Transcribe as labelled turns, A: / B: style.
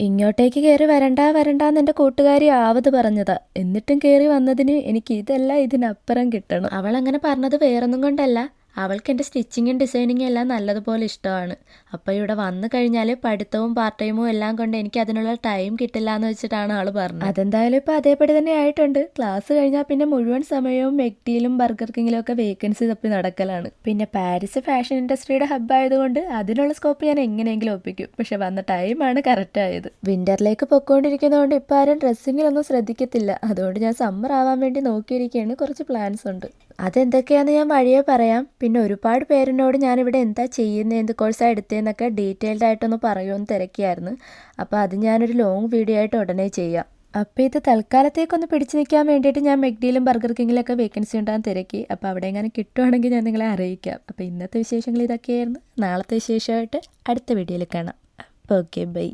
A: ഇങ്ങോട്ടേക്ക് കയറി വരണ്ട വരണ്ടാന്ന് എന്റെ കൂട്ടുകാരി ആവത് പറഞ്ഞതാ. എന്നിട്ടും കയറി വന്നതിന് എനിക്ക് ഇതല്ല ഇതിനപ്പുറം കിട്ടണം. അവൾ അങ്ങനെ പറഞ്ഞത് വേറൊന്നും കൊണ്ടല്ല. അവൾക്ക് എന്റെ സ്റ്റിച്ചിങ്ങും ഡിസൈനിങ്ങും എല്ലാം നല്ലതുപോലെ ഇഷ്ടമാണ്. അപ്പോൾ ഇവിടെ വന്നു കഴിഞ്ഞാൽ പഠിത്തവും പാർട്ട് ടൈമും എല്ലാം കൊണ്ട് എനിക്ക് അതിനുള്ള ടൈം കിട്ടില്ല എന്ന് വെച്ചിട്ടാണ് ആൾ പറഞ്ഞത്. അതെന്തായാലും ഇപ്പോൾ അതേപടി തന്നെ ആയിട്ടുണ്ട്. ക്ലാസ് കഴിഞ്ഞാൽ പിന്നെ മുഴുവൻ സമയവും മെക്ടിയിലും ബർഗർ കിങ്ങിലും ഒക്കെ വേക്കൻസി തപ്പി നടക്കലാണ്. പിന്നെ പാരീസ് ഫാഷൻ ഇൻഡസ്ട്രിയുടെ ഹബ് ആയതുകൊണ്ട് അതിനുള്ള സ്കോപ്പ് ഞാൻ എങ്ങനെയെങ്കിലും ഒപ്പിക്കും. പക്ഷെ വന്ന ടൈമാണ് കറക്റ്റ് ആയത്. വിന്ററിലേക്ക് പൊക്കോണ്ടിരിക്കുന്നതുകൊണ്ട് ഇപ്പം ആരും ഡ്രസ്സിങ്ങിലൊന്നും ശ്രദ്ധിക്കത്തില്ല. അതുകൊണ്ട് ഞാൻ സമ്മർ ആവാൻ വേണ്ടി നോക്കിയിരിക്കുകയാണ്. കുറച്ച് പ്ലാൻസ് ഉണ്ട്. അതെന്തൊക്കെയാണെന്ന് ഞാൻ വഴിയെ പറയാം. പിന്നെ ഒരുപാട് പേരിനോട് ഞാനിവിടെ എന്താ ചെയ്യുന്നത് എന്ത് കോഴ്സാണ് എടുത്തതെന്നൊക്കെ ഡീറ്റെയിൽഡ് ആയിട്ടൊന്ന് പറയുമെന്ന് തിരക്കിയായിരുന്നു. അപ്പോൾ അത് ഞാനൊരു ലോങ് വീഡിയോ ആയിട്ട് ഉടനെ ചെയ്യാം. അപ്പോൾ ഇത് തൽക്കാലത്തേക്കൊന്ന് പിടിച്ചു നിൽക്കാൻ വേണ്ടിയിട്ട് ഞാൻ മെഗ്ഡിയിലും ബർഗർ കിങ്ങിലൊക്കെ വേക്കൻസി ഉണ്ടാകാൻ തിരക്കി. അപ്പോൾ അവിടെ എങ്ങനെ കിട്ടുവാണെങ്കിൽ ഞാൻ നിങ്ങളെ അറിയിക്കാം. അപ്പോൾ ഇന്നത്തെ വിശേഷങ്ങൾ ഇതൊക്കെയായിരുന്നു. നാളത്തെ വിശേഷമായിട്ട് അടുത്ത വീഡിയോയിൽ കാണാം. അപ്പോൾ ഓക്കെ ബൈ